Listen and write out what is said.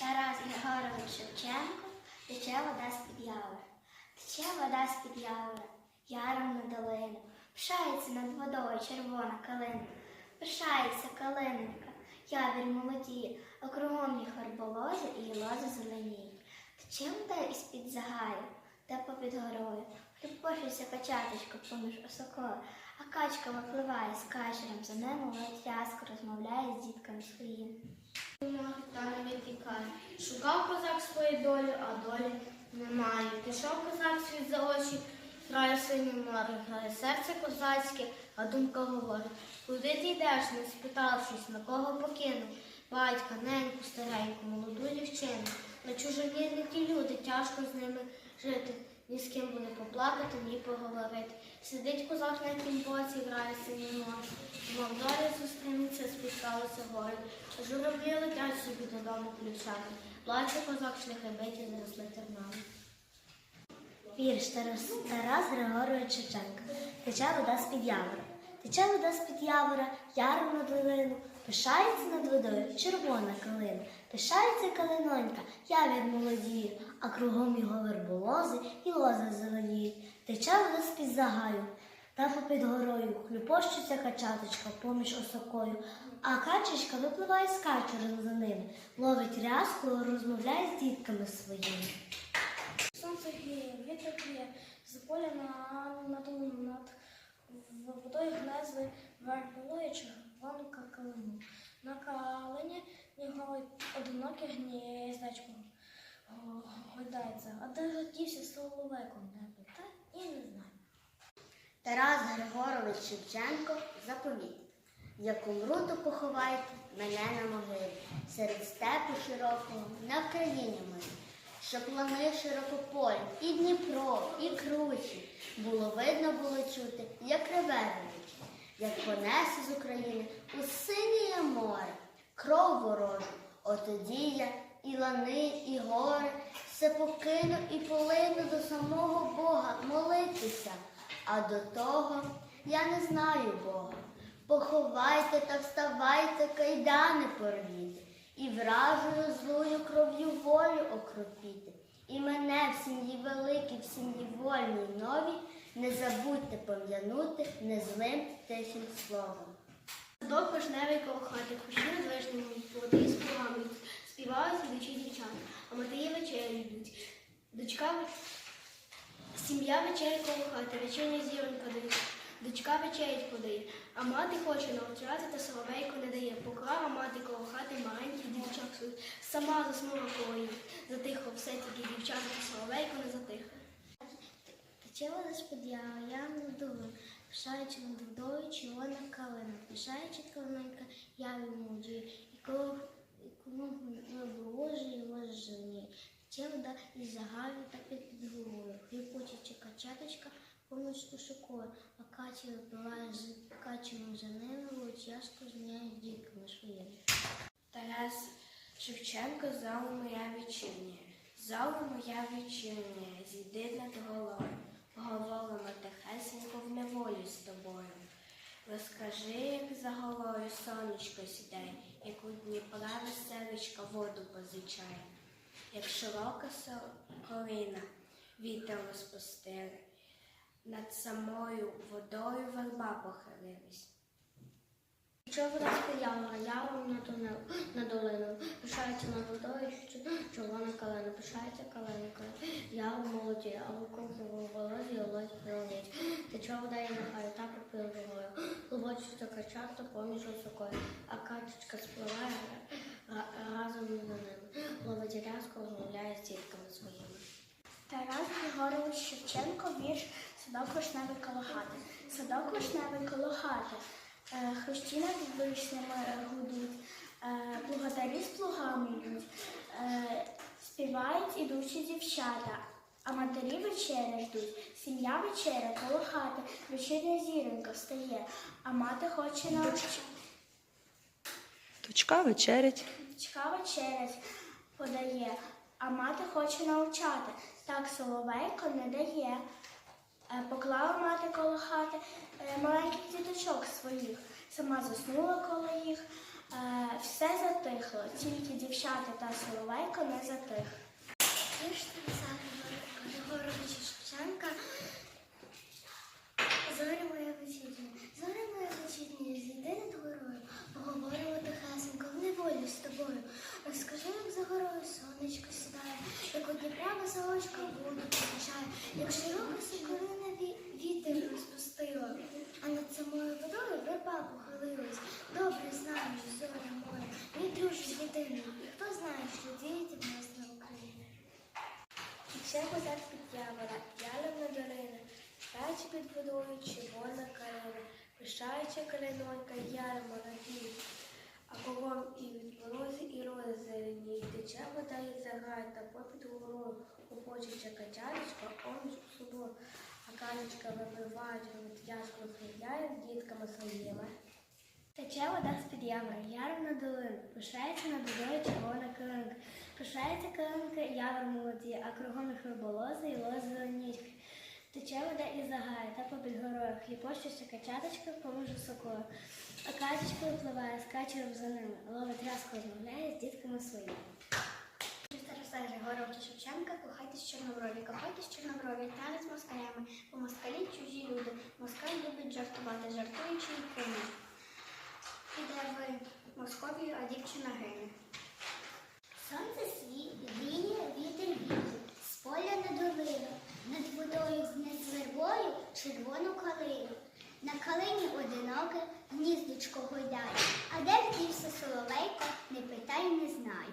Тарас Григорович Шевченко, тече вода з-під явора. Тече вода з-під явора, яром на долину. Пишається над водою червона калина. Пишається калиненька, явір молодіє, а кругом їх арболози і лози зеленіють. Тече вода із-під загаю, та попід горою. Хлюпочеться качаточка поміж осокою, а качка випливає з качером, за ним ловить рязко, розмовляє з дітками своїми. Та не відтікає. Шукав козак свою долю, а долі немає. Пішов козак світ за очі, грає синє море, грає серце козацьке, а думка говорить. Куди ти йдеш, не спитавшись, на кого покинув? Батька, неньку, стареньку, молоду дівчину. На чужині не ті люди, тяжко з ними жити. Ні з ким буде поплакати, ні поговорити. Сидить козак на тім боці, грає синє море. Мов доля зустрінеться, спіткалися гори. Журавлі летять собі додому ключами. Плаче козак шляхи биті, заросли тернами. Вірш Тарас, Тарас Григорович Шевченка. Тече вода з-під явора. Тече вода з-під явора, яром над долину. Пишається над водою червона калина. Пишається калинонька, явір молодіє, а кругом його верболози і лози зеленіють. Тече вода з-під загаю. Та попід горою хлюпощиться качаточка поміж осокою, а качечка випливає з качером за ними, ловить рязку, розмовляє з дітками своїми. Сонце гріє, вітер гріє, з поля на, над водою гнезли верболою червону калину. На калині його одиноке гніздечко гойдається. А де ж дівся соловейко небо? Та і не знаю. Тарас Григорович Шевченко заповіт. Як умру, то поховайте мене на могилі, серед степу широкого на країні моїй, щоб лани широкополі, і Дніпро, і кручі. Було видно, було чути, як реве як понесе з України у синє море, кров ворожу, отоді я і лани, і гори, все покину і полину до самого Бога молитися. А до того я не знаю Бога. Поховайте та вставайте, кайдани порвіте, і вражою злою кров'ю волю окропіте. І мене в сім'ї великій, в сім'ї вольній новій, не забудьте пом'янути незлим тихим словом. Садок вишневий коло хати, кущі над вишнями, води з плугами, співають ідучі дівчата, а матері вечері йдуть. Дочка сім'я вечері коло хати, вечерня зіронька дає. Дочка вечерять подає, а мати хоче навчати, та соловейко не дає. Поклала мати коло хати маленький дівчак свій, сама заснула коло їх. Затихло все тільки дівчата, та соловейко не затихло. З-під явора, яром над долину. Пишаючи над водою червона калина. Пишаючи калинонька, явір молодіє, і круг і кругом виболоже і ложе зеленіє. Тече вода із загаю та під головою. Хліпочечи качаточка поміж шокою, а качі випиває з качем за ними, лучашко зміняє дітками своїми. Тарас Шевченко, зала моя вечірня, зала моя вечірня, зійди над головою, поговоримо тихесенько в неволі з тобою. Розкажи, як за головою сонечко сідає, як у Дніпра веселечка воду позичає, як широка соколина вітер розпустили, над самою водою верба похилилась. Що вода з-під на тунел, на долину. Пишається над водою, червона калина. Пишається калинка, яром молоді, а вокруг його волозі олозі прилить. Тече вода і нехай, та попил жогою. Глибочиться качата поміж осокою, а качечка спливає разом за ними. Ловить рязко, розмовляє з дітками своїми. Тарас Григорович Шевченко, вірш Садок вишневий коло хати. Садок вишневий коло Е, Хрещі над вишнями е, гудуть, е, плугатарі з плугами йдуть, е, співають ідучі дівчата, а матері вечеря ждуть. Сім'я вечеря коло хати, вечірня зіронька встає, а мати хоче навчити. Дочка вечерять. Дочка вечерять подає, а мати хоче навчати. Так соловейко не дає. Е, Поклала мати коло хати е, маленьких діточок своїх, сама заснула коло їх, Е, все затихло, тільки дівчата та соловейко не затих. Шевченка Зоря моя вечірня, зоря моя вечірня, зійди над горою, поговоримо тихесенько в неволі з тобою. Розкажи, як за горою сонечко сідає, як у Дніпра веселочка воду покачає, як широка соколина вітер розпустила, а над самою водою верба похилилась. Добре знаєш, зоря моя, мій друже єдиний, і хто знає, що діється в нас на Україні. Ще вода під явора, ялина долина, Шач під водою, червона калина, пишаюча калинонька, ярмо радіє, а кругом і від морозі, і рози зелені, тече вода і заграє, та попід горою, упочеча качалечка, ж у собою, а канечка витязку розмовляє з дітками своїми. Тече вода з-під ямри, яром на долину, пишається над водою червона калинка. Пишається калинка, явор молоді, а кругом їх риболози і лози зеленічки. Тече вода і загає, горою, хліпощуся качаточка, поможе сокою. А качечка випливає, скаче за ними, ловить рязко розмовляє з дітками своїми. Григоровича Шевченка, кохайтесь чорноброві, кохайтесь чорноброві, танець з москалями, бо москалі чужі люди. Москаль любить жартувати, жартуючи і кине. Піде в Московію, а дівчина гине. Сонце світ, віє, вітер віє, з поля на долину, над водою знес червону калину. На калині одиноке гніздочко гойдає, а де вдівся соловейко, не питай, не знаю.